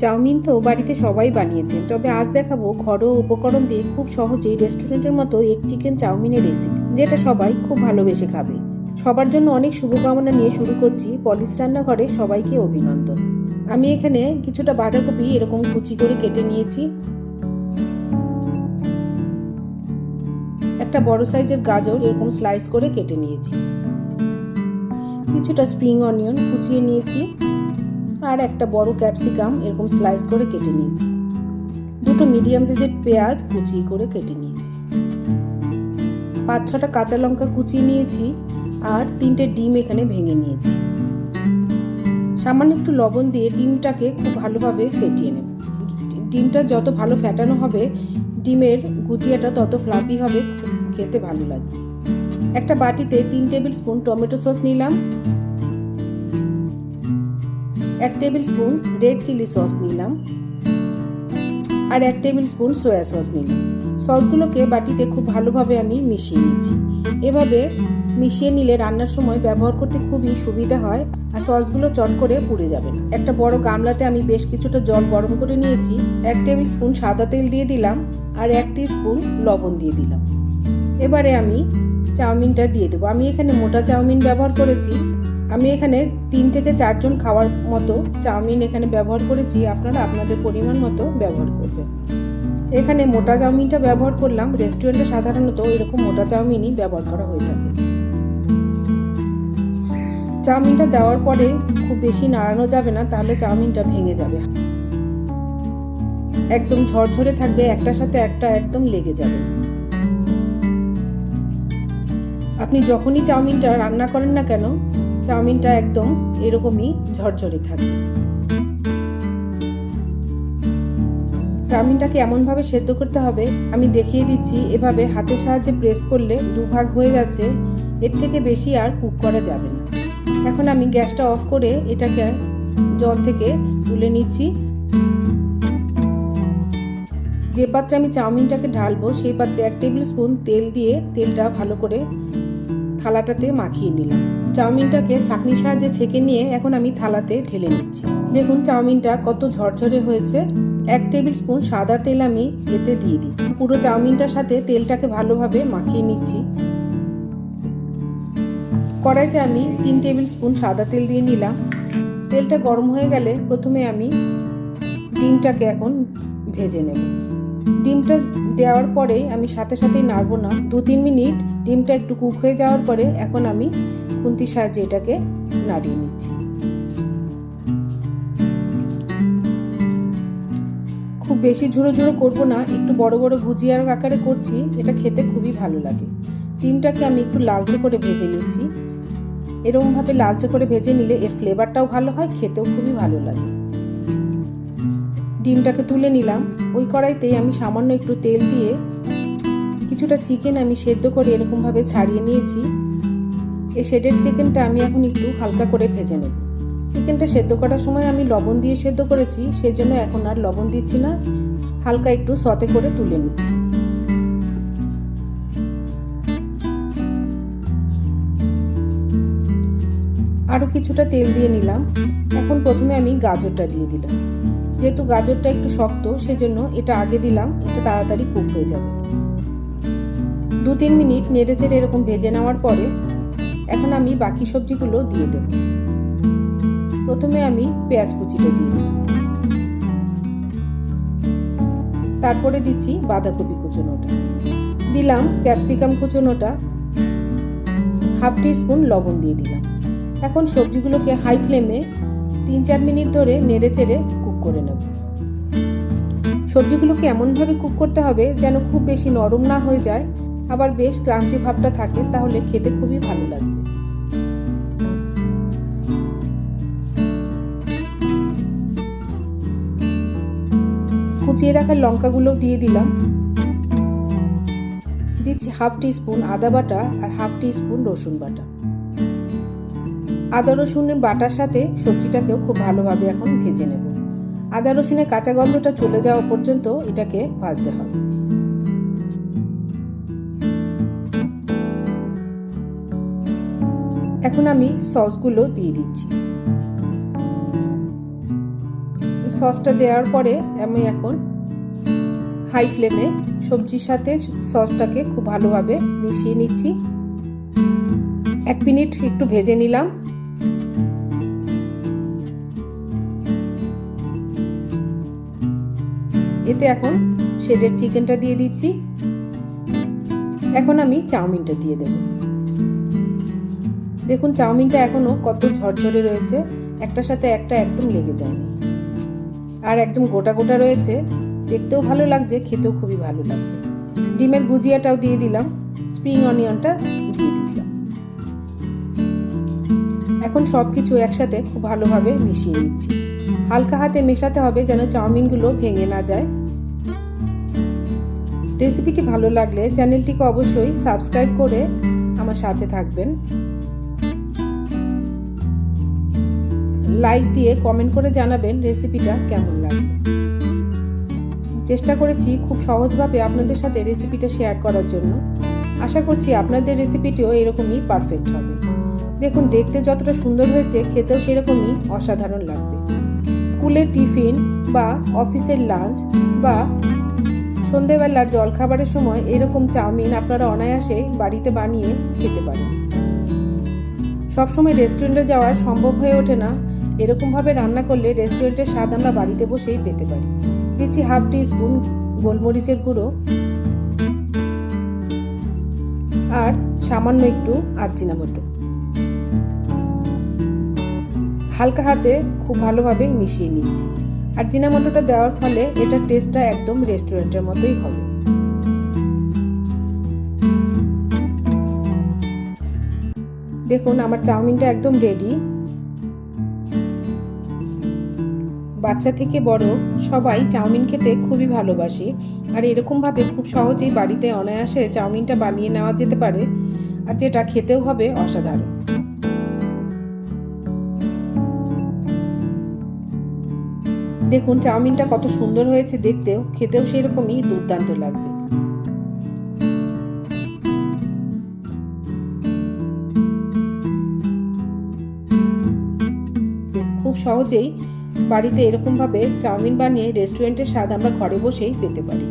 Chowmein তো বাড়িতে সবাই বানিয়েছেন। তবে আজ দেখাবো ঘরোয়া উপকরণ দিয়ে খুব সহজেই রেস্টুরেন্টের মতো এক চিকেন চাউমিনের রেসিপি যেটা সবাই খুব ভালোবেসে খাবে। সবার জন্য অনেক শুভকামনা নিয়ে শুরু করছি পলিশ রান্নাঘরে সবাইকে অভিনন্দন। আমি এখানে কিছুটা বাঁধাকপি এরকম কুচি করে কেটে নিয়েছি। একটা বড় সাইজের গাজর এরকম স্লাইস করে কেটে নিয়েছি। কিছুটা স্প্রিং অনিয়ন কুচিয়ে নিয়েছি। আর একটা বড় ক্যাপসিকাম এরকম স্লাইস করে কেটে নিয়েছি। দুটো মিডিয়াম সাইজের পেঁয়াজ কুচিয়ে করে কেটে নিয়েছি। পাঁচ ছটা কাঁচা লঙ্কা কুচিয়ে নিয়েছি আর তিনটে ডিম এখানে ভেঙে নিয়েছি। সামান্য একটু লবণ দিয়ে ডিমটাকে খুব ভালোভাবে ফেটিয়ে নেব। ডিমটা যত ভালো ফেটানো হবে, ডিমের গুজিয়াটা তত ফ্লাপি হবে, খেতে ভালো লাগবে। একটা বাটিতে তিন টেবিল স্পুন টমেটো সস নিলাম। এক tablespoon red chilli sauce নিলাম আর এক টেবিল স্পুন সয়া সস নিলাম। সসগুলোকে বাটিতে খুব ভালোভাবে আমি মিশিয়ে নিচ্ছি। এভাবে মিশিয়ে নিলে রান্নার সময় ব্যবহার করতে খুবই সুবিধা হয় আর সসগুলো চট করে পুড়ে যাবে না। একটা বড় গামলাতে আমি বেশ কিছুটা জল গরম করে নিয়েছি, এক টেবিল স্পুন সাদা তেল দিয়ে দিলাম আর এক স্পুন লবণ দিয়ে দিলাম। এবারে আমি চাউমিনটা দিয়ে দেবো। আমি এখানে মোটা চাউমিন ব্যবহার করেছি। আমি এখানে তিন থেকে চারজন খাওয়ার মতো চাউমিন এখানে ব্যবহার করেছি। আপনারা আপনাদের পরিমাণ মতো ব্যবহার করবেন। এখানে মোটা চাউমিনটা ব্যবহার করলাম। রেস্টুরেন্টে সাধারণত এরকম মোটা চাউমিনই ব্যবহার করা হয়ে থাকে। চাউমিনটা দেওয়ার পরে খুব বেশি নাড়ানো যাবে না, তাহলে চাউমিনটা ভেঙে যাবে। একদম ঝরঝরে থাকবে, একটার সাথে একটা একদম লেগে যাবে। আপনি যখনই চাউমিনটা রান্না করেন না কেন চাউমিনটা একদম এরকমই ঝরঝরে থাকে। চাউমিনটাকে এমনভাবে সেদ্ধ করতে হবে, আমি দেখিয়ে দিচ্ছি, এভাবে হাতের সাহায্যে প্রেস করলে দুভাগ হয়ে যাচ্ছে, এর থেকে বেশি আর কুক করা যাবে না। এখন আমি গ্যাসটা অফ করে এটাকে জল থেকে তুলে নিচ্ছি। যে পাত্রে আমি চাউমিনটাকে ঢালবো, সেই পাত্রে এক টেবিল স্পুন তেল দিয়ে তেলটা ভালো করে থালাটাতে মাখিয়ে নিলাম। চাউমিনটাকে ছাঁকনির সাহায্যে ছেঁকে নিয়ে এখন আমি থালাতে ঢেলে নিচ্ছি। দেখুন চাউমিনটা কত ঝরঝরে হয়েছে। এক টেবিল স্পুন সাদা তেল আমি এতে দিয়ে দিচ্ছি। পুরো চাউমিনটার সাথে তেলটাকে ভালোভাবে মাখিয়ে নিচ্ছি। কড়াইতে আমি তিন টেবিল স্পুন সাদা তেল দিয়ে নিলাম। তেলটা গরম হয়ে গেলে প্রথমে আমি ডিমটাকে এখন ভেজে নেব। ডিমটা দেওয়ার পরে আমি সাথে সাথেই নাড়বো না। দু তিন মিনিট ডিমটা একটু কুক হয়ে যাওয়ার পরে এখন আমি খুন্তির সাহায্যে এটাকে নাড়িয়ে নিচ্ছি। খুব বেশি ঝুড়ো ঝুড়ো করব না, একটু বড় বড় গুজিয়ার আকারে করছি, এটা খেতে খুবই ভালো লাগে। ডিমটাকে আমি একটু লালচে করে ভেজে নিচ্ছি। এরকমভাবে লালচে করে ভেজে নিলে এর ফ্লেভারটাও ভালো হয়, খেতেও খুবই ভালো লাগে। ডিমটাকে তুলে নিলাম। ওই কড়াইতেই আমি সামান্য একটু তেল দিয়ে কিছুটা চিকেন আমি সেদ্ধ করে এরকমভাবে ছাড়িয়ে নিয়েছি। এই শেডের চিকেনটা আমি এখন একটু হালকা করে ভেজে নেব। চিকেনটা সেদ্ধ করার সময় আমি লবণ দিয়ে সেদ্ধ করেছি, সেজন্য এখন আর লবণ দিচ্ছি না। হালকা একটু সতে করে তুলে নিচ্ছি। আরও কিছুটা তেল দিয়ে নিলাম। এখন প্রথমে আমি গাজরটা দিয়ে দিলাম। যেহেতু গাজরটা একটু শক্ত, সেজন্য এটা আগে দিলাম এটা তাড়াতাড়ি কুক হয়ে যাবে। দু তিন মিনিট নেড়ে চেড়ে এরকম ভেজে নেওয়ার পরে এখন আমি বাকি সবজিগুলো দিয়ে দেব। প্রথমে আমি পেঁয়াজ কুচিটা দিয়ে দিলাম তারপরে দিচ্ছি বাঁধাকপি কুচোনোটা। দিলাম ক্যাপসিকাম কুচোনোটা। হাফ টি স্পুন লবণ দিয়ে দিলাম। এখন সবজিগুলোকে হাই ফ্লেমে তিন চার মিনিট ধরে নেড়ে চেড়ে করে নেব। সবজিগুলোকে এমনভাবে কুক করতে হবে যেন খুব বেশি নরম না হয়ে যায়। আবার বেশ ক্রাঞ্চি ভাবটা থাকে, তাহলে খেতে খুবই ভালো লাগবে। কুচিয়ে রাখা লঙ্কাগুলো দিয়ে দিলাম। দিচ্ছি হাফ স্পুন আদা বাটা আর হাফ স্পুন রসুন বাটা। আদা রসুনের বাটার সাথে সবজিটাকেও খুব ভালোভাবে এখন ভেজে নেব। আদা রসুনের কাঁচা গন্ধটা চলে যাওয়া পর্যন্ত এটাকে ভাজতে হবে। এখন আমি সসগুলো দিয়ে দিচ্ছি। সসটা দেওয়ার পরে আমি এখন হাই ফ্লেমে সবজির সাথে সসটাকে খুব ভালোভাবে মিশিয়ে নিচ্ছি। এক মিনিট একটু ভেজে নিলাম। এতে এখন শেডের চিকেনটা দিয়ে দিচ্ছি। এখন আমি চাউমিনটা দিয়ে দেব। দেখুন, চাউমিনটা এখনও কত ঝরঝরে রয়েছে। একটার সাথে একটা একদম লেগে যায়নি। আর একদম গোটা গোটা রয়েছে। দেখতেও ভালো লাগছে, খেতেও খুবই ভালো লাগবে ডিমের গুজিয়াটাও দিয়ে দিলাম। স্প্রিং অনিয়নটা দিয়ে দিলাম। এখন সব কিছু একসাথে খুব ভালোভাবে মিশিয়ে নিচ্ছি হালকা হাতে মেশাতে হবে যেন চাউমিনগুলো ভেঙে না যায়। রেসিপিটি ভালো লাগলে চ্যানেলটিকে অবশ্যই সাবস্ক্রাইব করে আমার সাথে থাকবেন। লাইক দিয়ে কমেন্ট করে জানাবেন রেসিপিটা কেমন লাগবে চেষ্টা করেছি খুব সহজভাবে আপনাদের সাথে রেসিপিটা শেয়ার করার জন্য। আশা করছি আপনাদের রেসিপিটিও এরকমই পারফেক্ট হবে। দেখুন, দেখতে যতটা সুন্দর হয়েছে, খেতেও সেরকমই অসাধারণ লাগবে। স্কুলের টিফিন বা অফিসের লাঞ্চ বা সন্ধেবেলার জলখাবারের সময় এরকম চাউমিন আপনারা অনায়াসে বাড়িতে বানিয়ে খেতে পারেন। সবসময় রেস্টুরেন্টে যাওয়া সম্ভব হয়ে ওঠে না। এরকমভাবে রান্না করলে রেস্টুরেন্টের স্বাদ আমরা বাড়িতে বসেই পেতে পারি। দিচ্ছি হাফ টি স্পুন গোলমরিচের গুঁড়ো। আর সামান্য একটু আরচিনামটো হালকা হাতে খুব ভালোভাবে মিশিয়ে নিচ্ছি। আর জিনামটোটা দেওয়ার ফলে এটার টেস্টটা একদম রেস্টুরেন্টের মতোই হবে। দেখুন, আমার চাউমিনটা একদম রেডি বাচ্চা থেকে বড় সবাই চাউমিন খেতে খুবই ভালোবাসি। আর এরকমভাবে খুব সহজেই বাড়িতে অনায়াসে চাউমিনটা বানিয়ে নেওয়া যেতে পারে, আর যেটা খেতেও হবে অসাধারণ। দেখুন, চাউমিনটা কত সুন্দর হয়েছে দেখতেও, খেতেও সেরকমই দুর্দান্ত লাগবে। খুব সহজেই বাড়িতে এরকমভাবে চাউমিন বানিয়ে রেস্টুরেন্টের স্বাদ আমরা ঘরে বসেই পেতে পারি।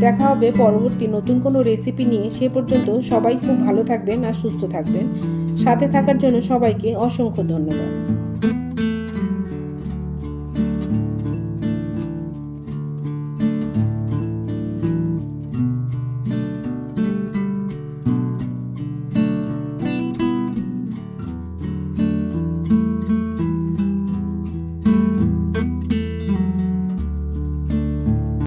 দেখা হবে পরবর্তী নতুন কোনো রেসিপি নিয়ে। সে পর্যন্ত সবাই খুব ভালো থাকবেন আর সুস্থ থাকবেন। সাথে থাকার জন্য সবাইকে অসংখ্য ধন্যবাদ।